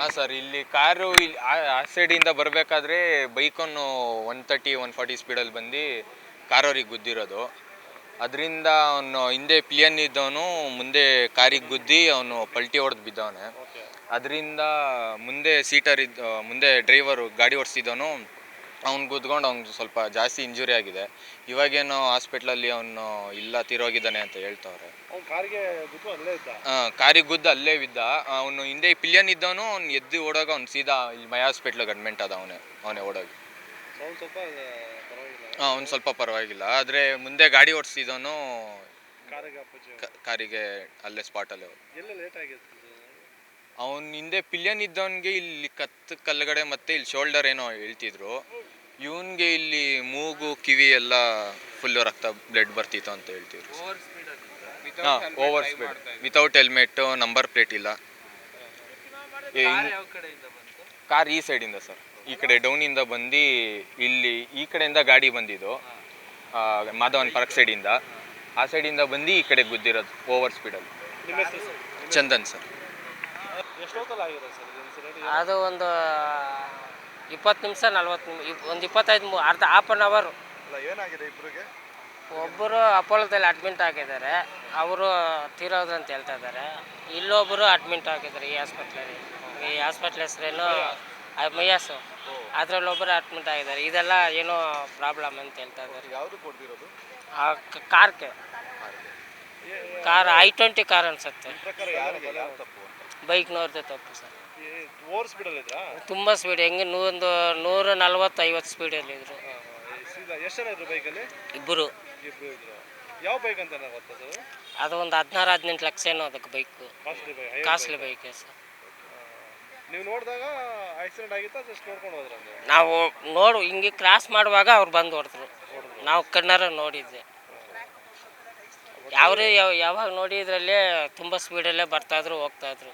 ಹಾಂ ಸರ್ ಇಲ್ಲಿ ಕಾರು ಇಲ್ಲಿ ಆ- ಸೈಡಿಂದ ಬರಬೇಕಾದ್ರೆ ಬೈಕನ್ನು ಒನ್ ತರ್ಟಿ ಒನ್ ಫಾರ್ಟಿ ಸ್ಪೀಡಲ್ಲಿ ಬಂದು ಕಾರವ್ರಿಗೆ ಗುದ್ದಿರೋದು. ಅದರಿಂದ ಅವನು ಹಿಂದೆ ಪ್ಲಿಯನ್ ಇದ್ದವನು ಮುಂದೆ ಕಾರಿಗೆ ಗುದ್ದಿ ಅವನು ಪಲ್ಟಿ ಹೊಡೆದು ಬಿದ್ದವನೆ. ಅದರಿಂದ ಮುಂದೆ ಸೀಟರ್ ಇದ್ದ ಮುಂದೆ ಡ್ರೈವರು ಗಾಡಿ ಓಡಿಸ್ತಿದ್ದವನು ಅವ್ನು ಗುದ್ಕೊಂಡು ಅವ್ನಿಗೆ ಸ್ವಲ್ಪ ಜಾಸ್ತಿ ಇಂಜುರಿ ಆಗಿದೆ. ಇವಾಗೇನು ಹಾಸ್ಪಿಟ್ಲಲ್ಲಿ ಅವನು ಇಲ್ಲ ತೀರೋಗಿದ್ದಾನೆ ಅಂತ ಹೇಳ್ತವ್ರೆ. ಅವ್ನು ಕಾರಿಗೆ ಗುದ್ದು ಅಲ್ಲೇ ಇದ್ದ? ಕಾರಿಗೆ ಗುದ್ದು ಅಲ್ಲೇ ಬಿದ್ದ ಅವನು ಹಿಂದೆ ಪಿಲಿಯನ್ ಇದ್ದವನು ಅವ್ನು ಎದ್ದು ಓಡೋಗ ಅವ್ನು ಸೀದಾ ಇಲ್ಲಿ ಮೈ ಹಾಸ್ಪಿಟ್ಲ್ ಅಡ್ಮಿಂಟ್ ಆದ ಅವನೇ ಅವನೇ ಓಡೋಗಿ. ಹಾಂ ಅವ್ನು ಸ್ವಲ್ಪ ಪರವಾಗಿಲ್ಲ. ಅವ್ನು ಸ್ವಲ್ಪ ಪರವಾಗಿಲ್ಲ. ಆದರೆ ಮುಂದೆ ಗಾಡಿ ಓಡಿಸಿದವನು ಕಾರಿಗೆ ಅಪ್ಪಚ್ಚು ಕಾರಿಗೆ ಅಲ್ಲೇ ಸ್ಪಾಟಲ್ಲೇ ಎಲ್ಲ ಲೇಟ್ ಆಗಿತ್ತು ಅವನ ಹಿಂದೆ ಪಿಲಿಯನ್ ಇದ್ದವನಿಗೆ ಇಲ್ಲಿ ಕತ್ತು ಕಲ್ಗಡೆ ಮತ್ತೆ ಇಲ್ಲಿ ಶೋಲ್ಡರ್ ಏನೋ ಹೇಳ್ತಿದ್ರು. ಇವನ್ಗೆ ಇಲ್ಲಿ ಮೂಗು ಕಿವಿ ಎಲ್ಲ ಫುಲ್ ರಕ್ತ ಬ್ಲಡ್ ಬರ್ತಿತ್ತು ಅಂತ ಹೇಳ್ತೀವಿ ಹಾಂ over speed without helmet number plate ಇಲ್ಲ. ಕಾರ್ ಈ ಸೈಡಿಂದ ಸರ್ ಈ ಕಡೆ ಡೌನಿಂದ ಬಂದು ಇಲ್ಲಿ ಈ ಕಡೆಯಿಂದ ಗಾಡಿ ಬಂದಿದ್ದು. ಆ, ಮಾಧವನ್ ಪಾರ್ಕ್ ಸೈಡಿಂದ ಆ ಸೈಡಿಂದ ಬಂದು ಈ ಕಡೆ ಗುದ್ದಿರೋದು ಓವರ್ ಸ್ಪೀಡಲ್ಲಿ ನಿಮ್ಮ ಹೆಸರು ಸರ್ ಚಂದನ್ ಸರ್ ಎಷ್ಟೊತ್ತಲ್ಲಿ ಆಗಿದೆ ಸರ್ ಇದು ಇನ್ಸಿಡೆಂಟ್ ಅದು ಒಂದು ಇಪ್ಪತ್ತು ನಿಮಿಷ ನಲ್ವತ್ತು ನಿಮಿಷ ಒಂದು ಇಪ್ಪತ್ತೈದು ಮು- ಅರ್ಧ ಹಾಫ್ ಆನ್ ಅವರು ಅಲ್ಲ ಏನಾಗಿದೆ ಇಬ್ಬರಿಗೆ ಒಬ್ಬರು ಅಪೋಲೋದಲ್ಲಿ ಅಡ್ಮಿಂಟ್ ಆಗಿದ್ದಾರೆ. ಅವರು ತೀರೋದ್ರು ಅಂತ ಹೇಳ್ತಾ ಇದ್ದಾರೆ. ಇಲ್ಲೊಬ್ಬರು ಅಡ್ಮಿಂಟ್ ಆಗಿದ್ದಾರೆ ಈ ಹಾಸ್ಪಿಟ್ಲಲ್ಲಿ ಈ ಹಾಸ್ಪಿಟ್ಲ್ ಹೆಸರೇನು ಮೈಯಾಸು. ಅದರಲ್ಲೊಬ್ಬರು ಅಡ್ಮಿಂಟ್ ಆಗಿದ್ದಾರೆ. ಇದೆಲ್ಲ ಏನೋ ಪ್ರಾಬ್ಲಮ್ ಅಂತ ಹೇಳ್ತಾ ಇದ್ದಾರೆ. ಯಾವುದು ಕೊಡ್ತಿರೋದು ಆ ಕ- ಕಾರ್ಗೆ ಕಾರ್ ಐ ಟ್ವೆಂಟಿ ಕಾರ್ ಅನ್ಸುತ್ತೆ. ಪ್ರಕಾರ ಯಾರಿಗೆ? ಯಾರು ತಪ್ಪು? ಅಂತ ಬೈಕ್ನವ್ರದ್ದು ತಪ್ಪು ಸರ್. ಓವರ್ ಸ್ಪೀಡಲ್ಲಿ ತುಂಬ ಸ್ಪೀಡ್ ಹೆಂಗೆ ನೂರೊಂದು ನೂರ ನಲ್ವತ್ತು ಐವತ್ತು ಎಷ್ಟು ಜನ ಇದ್ರು ಬೈಕಲ್ಲಿ? ಇಬ್ಬರು. ಇಬ್ರು ಇದ್ರು. ಯಾವ ಬೈಕ್ ಅಂತ ಗೊತ್ತಾ ಸರ್ ಅದು? ಒಂದು ಹದಿನಾರು ಹದಿನೆಂಟು ಲಕ್ಷ ಏನೋ ಅದಕ್ಕೆ bike. Costly bike costly bike sir ನೀವು ನೋಡಿದಾಗ ಆಕ್ಸಿಡೆಂಟ್ ಆಗಿತ್ತಾ ಜಸ್ಟ್ ನೋಡ್ಕೊಂಡು ಹೋದ್ರ ನಾವು ನೋಡು ಹಿಂಗೆ ಕ್ರಾಸ್ ಮಾಡುವಾಗ ಅವ್ರು ಬಂದು ಹೊಡೆದ್ರು. ನಾವು ಕಣ್ಣಾರ ನೋಡಿದ್ದೆ ಯಾವ್ರೇ ಯಾವ ಯಾವಾಗ ನೋಡಿದ್ರಲ್ಲೇ ತುಂಬ ಸ್ಪೀಡಲ್ಲೇ ಬರ್ತಾಯಿದ್ರು ಹೋಗ್ತಾಯಿದ್ರು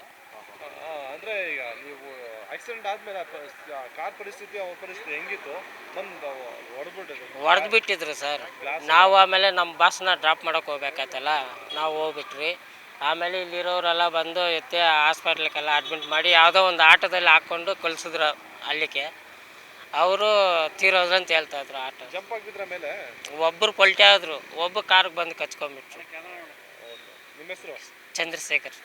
ಅಂದ್ರೆ ಈಗ ನೀವು ಆಕ್ಸಿಡೆಂಟ್ ಆದಮೇಲೆ ಕಾರ್ ಪರಿಸ್ಥಿತಿ ಅವ್ರ ಪರಿಸ್ಥಿತಿ ಹೆಂಗಿತ್ತು? ಬಂದು ಹೊಡೆದ್ಬಿಟ್ಟಿದ್ರು ಹೊಡೆದು ಬಿಟ್ಟಿದ್ರು ಸರ್. ನಾವು ಆಮೇಲೆ ನಮ್ಮ ಬಾಸ್ನ ಡ್ರಾಪ್ ಮಾಡೋಕೆ ಹೋಗ್ಬೇಕಾಯ್ತಲ್ಲ ನಾವು ಹೋಗ್ಬಿಟ್ರಿ ಆಮೇಲೆ ಇಲ್ಲಿರೋರೆಲ್ಲ ಬಂದು ಎತ್ತೆ ಹಾಸ್ಪಿಟ್ಲಿಗೆಲ್ಲ ಅಡ್ಮಿಟ್ ಮಾಡಿ ಯಾವುದೋ ಒಂದು ಆಟೋದಲ್ಲಿ ಹಾಕ್ಕೊಂಡು ಕಳಿಸಿದ್ರು ಅಲ್ಲಿಗೆ. ಅವರು ತೀರೋದ್ರಂತ ಹೇಳ್ತಾ ಇದ್ರು ಆಟೋ. ಜಂಪ್ ಆಗಿದ್ರ ಮೇಲೆ? ಒಬ್ಬರು ಪಲ್ಟಿ ಆದರು ಒಬ್ಬ ಕಾರ್ಗೆ ಬಂದು ಕಚ್ಕೊಂಡ್ಬಿಟ್ರು. ನಿಮ್ಮ ಹೆಸರು? ಚಂದ್ರಶೇಖರ್.